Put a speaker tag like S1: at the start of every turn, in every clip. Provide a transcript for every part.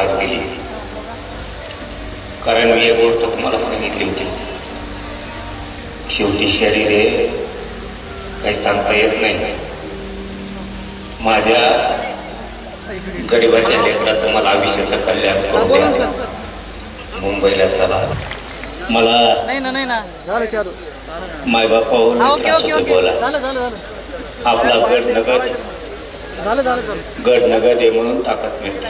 S1: हाक दिली कारण मी एक गोष्ट तुम्हाला सांगितली होती. शेवटी शरीर आहे काही सांगता येत नाही. माझ्या गरिबाच्या लेकराचं मला आयुष्याचं कल्याण करून द्या. मुंबईला चला. मला
S2: नाही ना नाही ना.
S1: मायबापावर
S2: हा,
S1: बोला.
S2: झालं झालं झालं.
S1: आपला गड नगद गड नगद आहे म्हणून ताकद मिळते.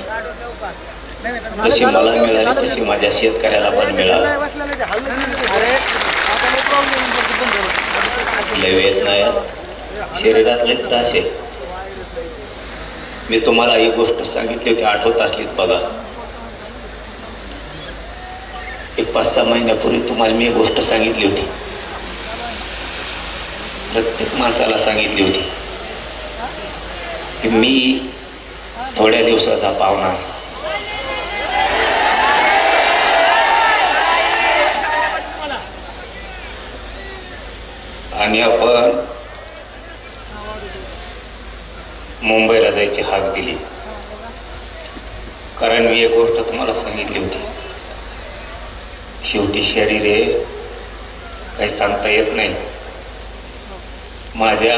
S1: जशी मला मिळाली तशी माझ्या शेतकऱ्याला पण मिळाली.
S2: अरे आता लय problem आहे, बंद झालं.
S1: लय वेदना आहेत. शरीरात लय त्रास आहे मी तुम्हाला ही गोष्ट सांगितली होती आठवत असलीत बघा. एक पाच सहा महिन्यापूर्वी तुम्हाला मी एक गोष्ट सांगितली होती. प्रत्येक माणसाला सांगितली होती. की मी थोड्या दिवसाचा पाहुणा. आहे आणि आपण मुंबईला जायची हाक दिली. कारण मी एक गोष्ट तुम्हाला सांगितली होती. शेवटी शरीर आहे काही सांगता येत नाही. माझ्या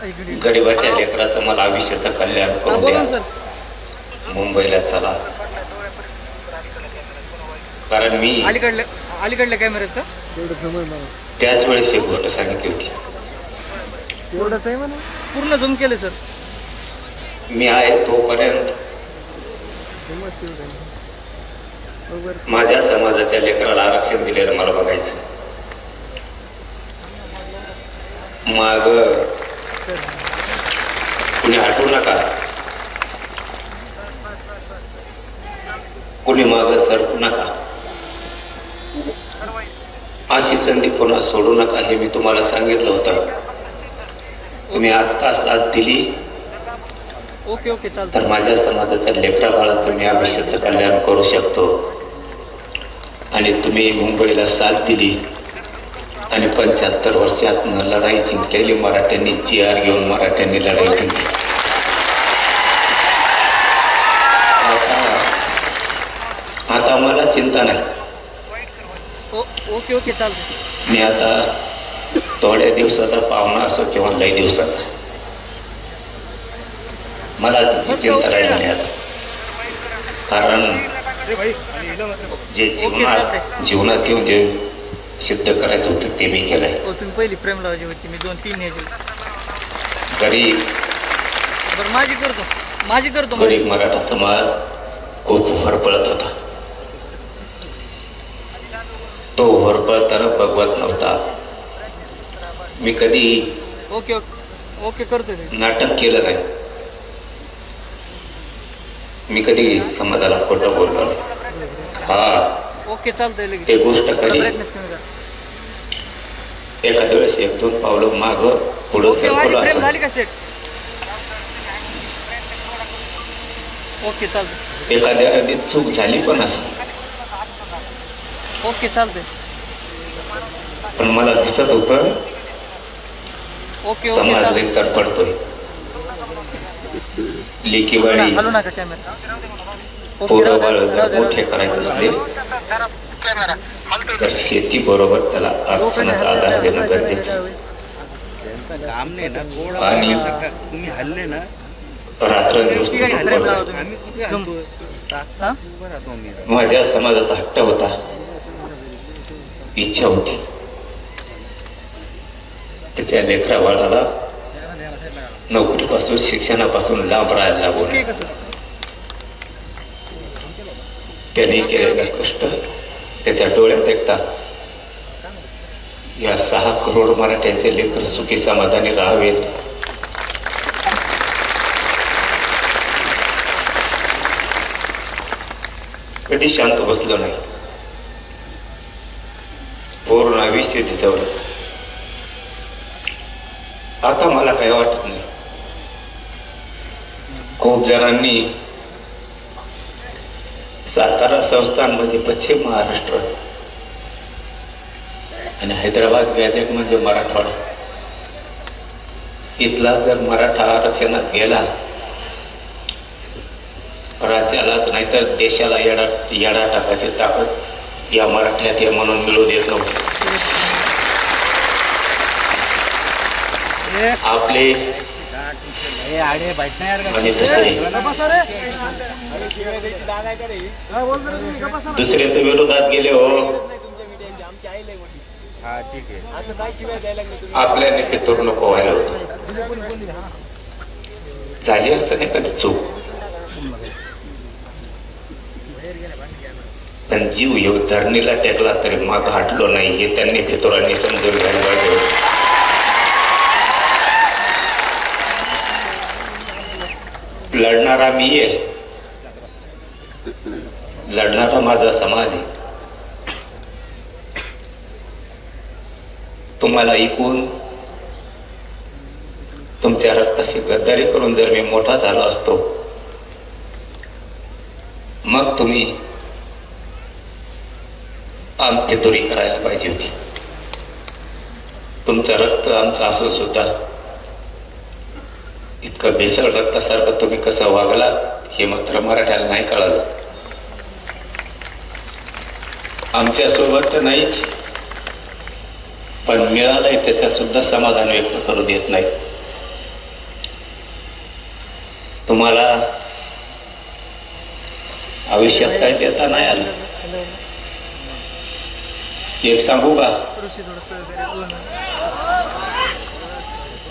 S1: गरिबाच्या लेकराचं मला आयुष्याचं कल्याण करून द्या.
S2: सर.
S1: मुंबईला चला. कारण मी
S2: कॅमेऱ्यात का?
S1: त्याच वेळेस एक गोष्ट सांगितली होती.
S2: पूर्ण झूम केले सर.
S1: मी आहे तोपर्यंत माझ्या समाजाच्या लेकराला आरक्षण दिलेलं मला बघायचं. माग कुणी हटवू नका? कुणी माग सरकू नका? अशी संधी पुन्हा सोडू नका हे मी तुम्हाला सांगितलं होतं. तुम्ही आत्ता साथ दिली.
S2: ओके ओके
S1: तर माझ्या समाजाच्या लेकरा बाळाचं मी आयुष्याचं कल्याण करू शकतो. आणि तुम्ही मुंबईला साथ दिली. आणि पंच्याहत्तर वर्षातनं लढाई जिंकलेली मराठ्यांनी जी आर घेऊन मराठ्यांनी लढाई जिंकली. आता आता मला चिंता नाही.
S2: ओके ओके चालतं
S1: मी आता थोड्या दिवसाचा पाहुणा असो किंवा लई दिवसाचा. मला त्याची चिंता राहिली नाही आता. कारण जे जीवनात जीवनात येऊन जे सिद्ध करायचं होतं ते मी केलंय.
S2: हो तुम्ही पहिली प्रेम लावायची होती मी दोन तीन न्यायची
S1: गरीब
S2: बरं माझी करतो माझी करतो.
S1: गरीब मराठा समाज खूप होरपळत होता. तो होरपळताना बघवत नव्हता. मी कधी
S2: ओके ओके ओके करतो
S1: नाटक केलं नाही. मी कधी समाजाला खोटं बोललो नाही. हा.
S2: ओके चालतंय लगेच.
S1: एक गोष्ट खरी.
S2: ब्राईटनेस कमी करा.
S1: एखाद्या वेळेस एक दोन पावलं माग पुढं
S2: ओके माझी
S1: असं.
S2: झाली का सेट ओके चालतंय.
S1: एखाद्या चूक झाली पण असं.
S2: ओके चालतंय.
S1: पण मला दिसत होतं
S2: ओके ओके
S1: समाज
S2: चालतंय.
S1: लई तडफडतोय. लेकीवाडी
S2: हलू नका कॅमेरा ओके
S1: पोरं
S2: राहू
S1: बाळ
S2: राहू
S1: जर
S2: द्या,
S1: मोठे
S2: राहू
S1: करायचे असले तर शेती बरोबर त्याला
S2: द्या.
S1: आधार देणं गरजेचं
S3: काम नाही ना
S1: आणि
S3: तुम्ही हल्ले ना
S1: रात्रंदिवस माझ्या समाजाचा हट्ट होता. इच्छा होती. त्याच्या लेकरा बाळाला नोकरीपासून शिक्षणापासून लांब राहायला लागू त्याने केलेला कष्ट त्याच्या डोळ्यात ऐकतात या सहा करोड मराठ्यांचे लेकर सुखी समाधानी राहावेत. कधी शांत बसलो नाही. पूर्ण आयुष्य तिच्यावर आता मला काय वाटत नाही. खूप जणांनी सातारा संस्थान म्हणजे पश्चिम महाराष्ट्र आणि हैदराबाद गॅझेट म्हणजे मराठवाडा. इथला जर मराठा आरक्षणात गेला राज्यालाच नाहीतर देशाला येडा येडा टाकायची ताकद या मराठ्यात आहे म्हणून मिळू देत नव्हते. आपले आणि दुसरे.
S2: सर
S1: दुसरे तर विरोधात गेले हो.
S3: हा ठीक आहे.
S1: आपल्या पितूर नको व्हायला होतं. झाली असं नाही कधी चूक? पण जीव येऊ धरणीला टेकला तरी माग हटलो नाही हे त्यांनी फितुरांनी समजून घ्यायला पाहिजे होतं. लढणारा मी आहे. लढणारा माझा समाज आहे. तुम्हाला ऐकून तुमच्या रक्ताशी गद्दारी करून जर मी मोठा झालो असतो मग तुम्ही आमची दुरी करायला पाहिजे होती. तुमचं रक्त आमचं असून सुद्धा इतकं भेसळ रक्तासारखं तुम्ही कसं वागलात हे मात्र मराठ्याला नाही कळालं. आमच्यासोबत तर नाहीच पण मिळालंय त्याच्यात सुद्धा समाधान व्यक्त करू देत नाही. तुम्हाला आयुष्यात काय देता नाही आलं? एक सांगू का?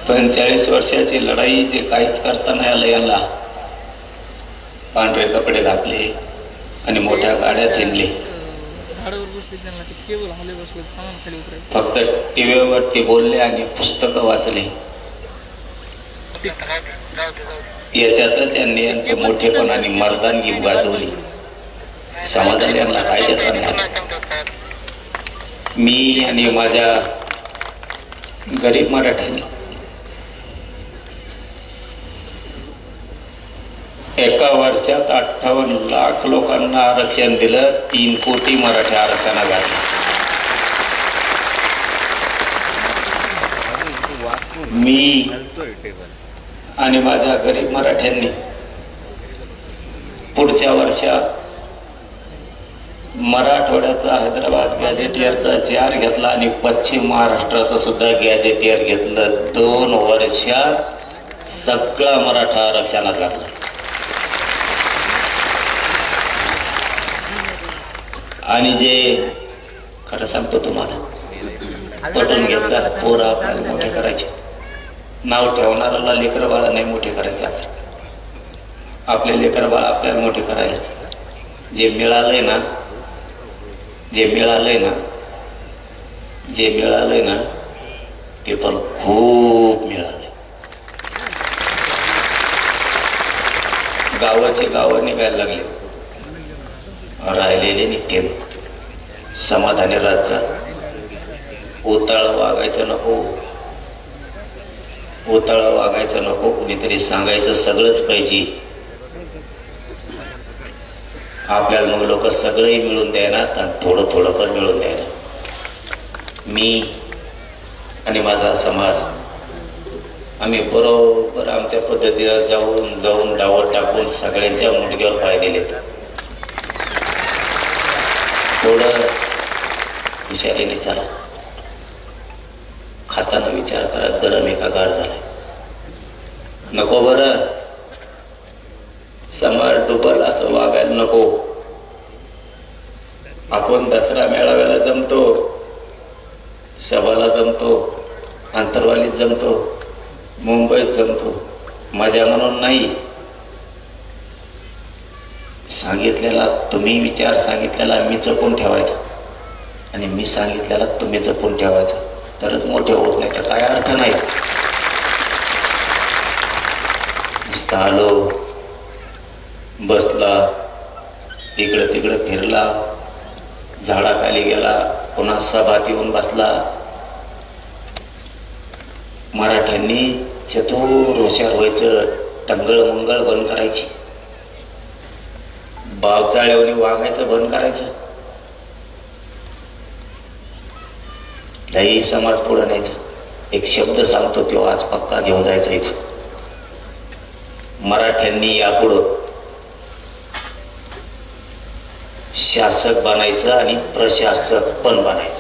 S1: पंचेचाळीस वर्षाची लढाई जे काहीच करता नाही आलं याला. पांढरे कपडे घातले आणि मोठ्या गाड्या थिंडले. फक्त टीव्हीवरती बोलले आणि पुस्तकं वाचले. याच्यातच यांनी यांचं मोठेपण आणि मर्दानगी गाजवली समाजाला यांना काय देता नाही. मी आणि माझ्या गरीब मराठ्यांनी एका वर्षात अठ्ठावन्न लाख लोकांना आरक्षण दिलं तीन कोटी मराठी आरक्षण घातलं. मी आणि माझ्या गरीब मराठ्यांनी पुढच्या वर्षात मराठवाड्याचा हैदराबाद गॅझेटियरचा चार घेतला आणि पश्चिम महाराष्ट्राचं सुद्धा गॅझेटियर घेतलं. दोन वर्षात सगळा मराठा आरक्षणात घातला. आणि जे खरं सांगतो तुम्हाला पटून घ्यायचा पोरं आपल्याला मोठे करायचे. नाव ठेवणाऱ्याला लेकर बाळा नाही मोठे करायचे आपले आपले लेकर बाळा आपल्याला मोठे करायचे. जे मिळालंय ना जे मिळालंय ना जे मिळालंय ना ते पण खूप मिळाले गावाचे गावं निघायला लागले. राहिलेले निघते समाधानी राजा उताळ वागायचं नको. उताळ वागायचं नको. कुणीतरी सांगायचं सगळंच पाहिजे. आपल्याला मग लोक सगळंही मिळून द्यायनात आणि थोडं थोडं पण मिळून द्यायला मी आणि माझा समाज आम्ही बरोबर आमच्या पद्धतीला जाऊन जाऊन डावर टाकून सगळ्यांच्या मुडक्यावर पाय दिलेत. थोडं हुशारीने चाला खाताना विचार करा गरम एका गार झालाय नको बरं. समार डुबल असं वागायला नको. आपण दसरा मेळाव्याला जमतो. सभाला जमतो. आंतरवालीत जमतो. मुंबईत जमतो. मजा म्हणून नाही. सांगितलेला तुम्ही विचार सांगितलेला मी जपून ठेवायचा. आणि मी सांगितलेला तुम्ही जपून ठेवायचा. तरच मोठे होत नाही तर काय अर्थ नाही. जिथं आलो बसला इकडं तिकडं फिरला झाडाखाली गेला पुन्हा सभात येऊन बसला. मराठ्यांनी चतुर हुशार व्हायचं टंगळ मंगळ बंद करायची. बावचाळ्यावर वागायचं बंद करायचं. लई समाज पुढं न्यायचा. एक शब्द सांगतो तो आज पक्का घेऊन जायचा इथं. मराठ्यांनी यापुढं शासक बनायचं आणि प्रशासक पण बनायचं.